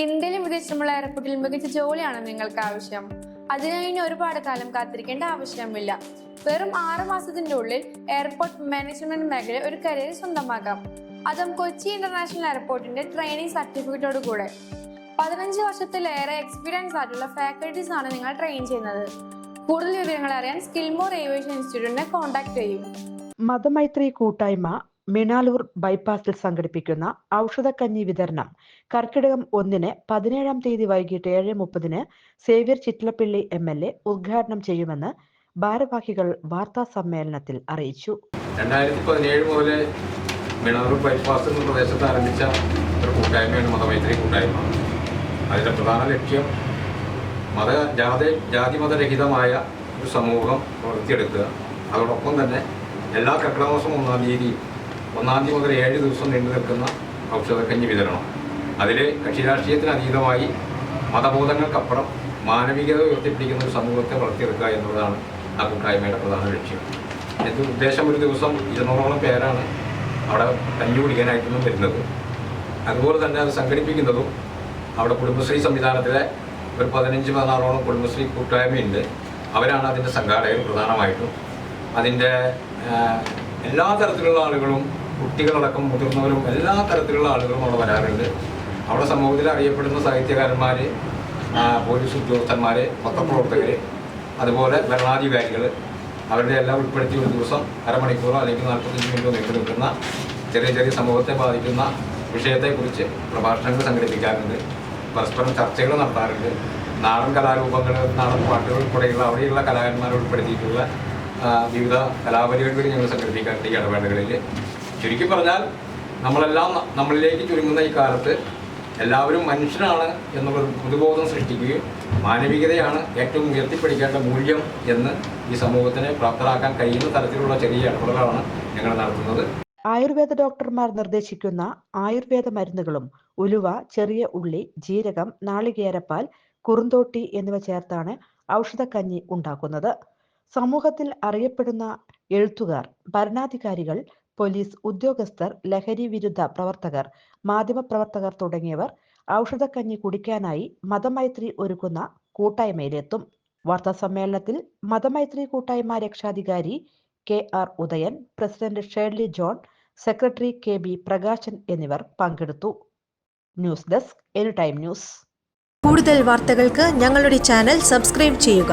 ഇന്ത്യയിലും വിദേശത്തുമുള്ള എയർപോർട്ടിൽ മികച്ച ജോലിയാണ് നിങ്ങൾക്ക് ആവശ്യം. അതിനായി ഒരുപാട് കാലം കാത്തിരിക്കേണ്ട ആവശ്യമില്ല. വെറും ആറ് മാസത്തിന്റെ ഉള്ളിൽ എയർപോർട്ട് മാനേജ്മെന്റ് മേഖല ഒരു കരിയർ സ്വന്തമാക്കാം. അതും കൊച്ചി ഇന്റർനാഷണൽ എയർപോർട്ടിന്റെ ട്രെയിനിങ് സർട്ടിഫിക്കറ്റോട് കൂടെ. പതിനഞ്ച് വർഷത്തിലേറെ എക്സ്പീരിയൻസ് ആയിട്ടുള്ള ഫാക്കൽറ്റീസ് ആണ് നിങ്ങൾ ട്രെയിൻ ചെയ്യുന്നത്. കൂടുതൽ വിവരങ്ങൾ അറിയാൻ സ്കിൽമോർ ഏവിയേഷൻ ഇൻസ്റ്റിറ്റ്യൂട്ടിനെ കോൺടാക്ട് ചെയ്യും. മതമൈത്രി കൂട്ടായ്മ മിണാലൂർ ബൈപ്പാസിൽ സംഘടിപ്പിക്കുന്ന ഔഷധക്കഞ്ഞി വിതരണം. കർക്കിടകം ഒന്നിന് പതിനേഴാം തീയതി വൈകിട്ട് ഏഴ് മുപ്പതിന് Xavier Chittilappilly M L A ഉദ്ഘാടനം ചെയ്യുമെന്ന് ഭാരവാഹികൾ വാർത്താ സമ്മേളനത്തിൽ അറിയിച്ചു. രണ്ടായിരത്തി പതിനേഴ് മുതൽ മിണാലൂർ ബൈപ്പാസ് എന്ന പ്രദേശത്ത് ആരംഭിച്ച ഒരു കൂട്ടായ്മയാണ് മതമൈത്രി കൂട്ടായ്മ. അതിന്റെ പ്രധാന ലക്ഷ്യം മത ജാതി ജാതിമതരഹിതമായ ഒരു സമൂഹം വളർത്തിയെടുക്കുക. അതോടൊപ്പം തന്നെ എല്ലാ കർക്കിടക മാസം ഒന്നാം തീയതി ഒന്നാം തീയതി മുതൽ ഏഴ് ദിവസം നീണ്ടു നിൽക്കുന്ന ഔഷധക്കഞ്ഞി വിതരണം. അതിൽ കക്ഷി രാഷ്ട്രീയത്തിന് അതീതമായി മതബോധങ്ങൾക്കപ്പുറം മാനവികത ഉയർത്തിപ്പിടിക്കുന്ന ഒരു സമൂഹത്തെ വളർത്തിയെടുക്കുക എന്നുള്ളതാണ് ആ കൂട്ടായ്മയുടെ പ്രധാന ലക്ഷ്യം. എന്റെ ഉദ്ദേശം? ഒരു ദിവസം ഇരുന്നൂറോളം പേരാണ് അവിടെ കഞ്ഞി കുടിക്കാനായിട്ടൊന്നും വരുന്നത്. അതുപോലെ തന്നെ അത് സംഘടിപ്പിക്കുന്നതും അവിടെ കുടുംബശ്രീ സംവിധാനത്തിലെ ഒരു പതിനഞ്ച് പതിനാറോളം കുടുംബശ്രീ കൂട്ടായ്മയുണ്ട്. അവരാണ് അതിന്റെ സംഘാടകർ പ്രധാനമായിട്ടും. അതിന്റെ എല്ലാ തരത്തിലുള്ള ആളുകളും കുട്ടികളടക്കം മുതിർന്നവരും എല്ലാ തരത്തിലുള്ള ആളുകളും അവിടെ വരാറുണ്ട്. അവിടെ സമൂഹത്തിൽ അറിയപ്പെടുന്ന സാഹിത്യകാരന്മാർ പോലീസ് ഉദ്യോഗസ്ഥന്മാർ പത്രപ്രവർത്തകർ അതുപോലെ ഭരണാധികാരികൾ അവരുടെ എല്ലാം ഉൾപ്പെടുത്തി ഒരു ദിവസം അരമണിക്കൂറോ അല്ലെങ്കിൽ നാൽപ്പത്തഞ്ച് മിനിറ്റോ നീണ്ടു നിൽക്കുന്ന ചെറിയ ചെറിയ സമൂഹത്തെ ബാധിക്കുന്ന വിഷയത്തെക്കുറിച്ച് പ്രഭാഷണങ്ങൾ സംഘടിപ്പിക്കാറുണ്ട്. പരസ്പരം ചർച്ചകൾ നടത്താറുണ്ട്. നാടൻ കലാരൂപങ്ങൾ നാടൻ പാട്ടുകൾ ഉൾപ്പെടെയുള്ള അവിടെയുള്ള കലാകാരന്മാരെ ഉൾപ്പെടുത്തിയിട്ടുള്ള വിവിധ കലാപരിപാടികൾ ഞങ്ങൾ സംഘടിപ്പിക്കാറുണ്ട് ഈ ഇടവേളകളിൽ ചുരുക്കി പറഞ്ഞാൽ നമ്മളെല്ലാം നമ്മളിലേക്ക് ചുരുങ്ങുന്ന ഈ കാലത്ത് എല്ലാവരും മനുഷ്യനാണ് എന്നുള്ള പൊതുബോധം സൃഷ്ടിക്കുകയും മാനവികതയാണ് ഏറ്റവും ഉയർത്തിപ്പിടിക്കേണ്ട മൂല്യം എന്ന് ഈ സമൂഹത്തിനെ പ്രാപ്തരാക്കാൻ കഴിയുന്ന തരത്തിലുള്ള ചെറിയ ഇടപെടലാണ് ഞങ്ങൾ നടത്തുന്നത്. ആയുർവേദ ഡോക്ടർമാർ നിർദ്ദേശിക്കുന്ന ആയുർവേദ മരുന്നുകളും ഉലുവ ചെറിയ ഉള്ളി ജീരകം നാളികേരപ്പാൽ കുറുന്തോട്ടി എന്നിവ ചേർത്താണ് ഔഷധക്കഞ്ഞി ഉണ്ടാക്കുന്നത്. സമൂഹത്തിൽ അറിയപ്പെടുന്ന എഴുത്തുകാർ ഭരണാധികാരികൾ പോലീസ് ഉദ്യോഗസ്ഥർ ലഹരി വിരുദ്ധ പ്രവർത്തകർ മാധ്യമപ്രവർത്തകർ തുടങ്ങിയവർ ഔഷധക്കഞ്ഞി കുടിക്കാനായി മതമൈത്രി ഒരുക്കുന്ന കൂട്ടായ്മയിലെത്തും. വാർത്താ സമ്മേളനത്തിൽ മതമൈത്രി കൂട്ടായ്മ രക്ഷാധികാരി K R Udayan president Shirley John secretary K B Prakashan എന്നിവർ പങ്കെടുത്തു. News desk any time news. കൂടുതൽ വാർത്തകൾക്ക് ഞങ്ങളുടെ ചാനൽ സബ്സ്ക്രൈബ് ചെയ്യുക.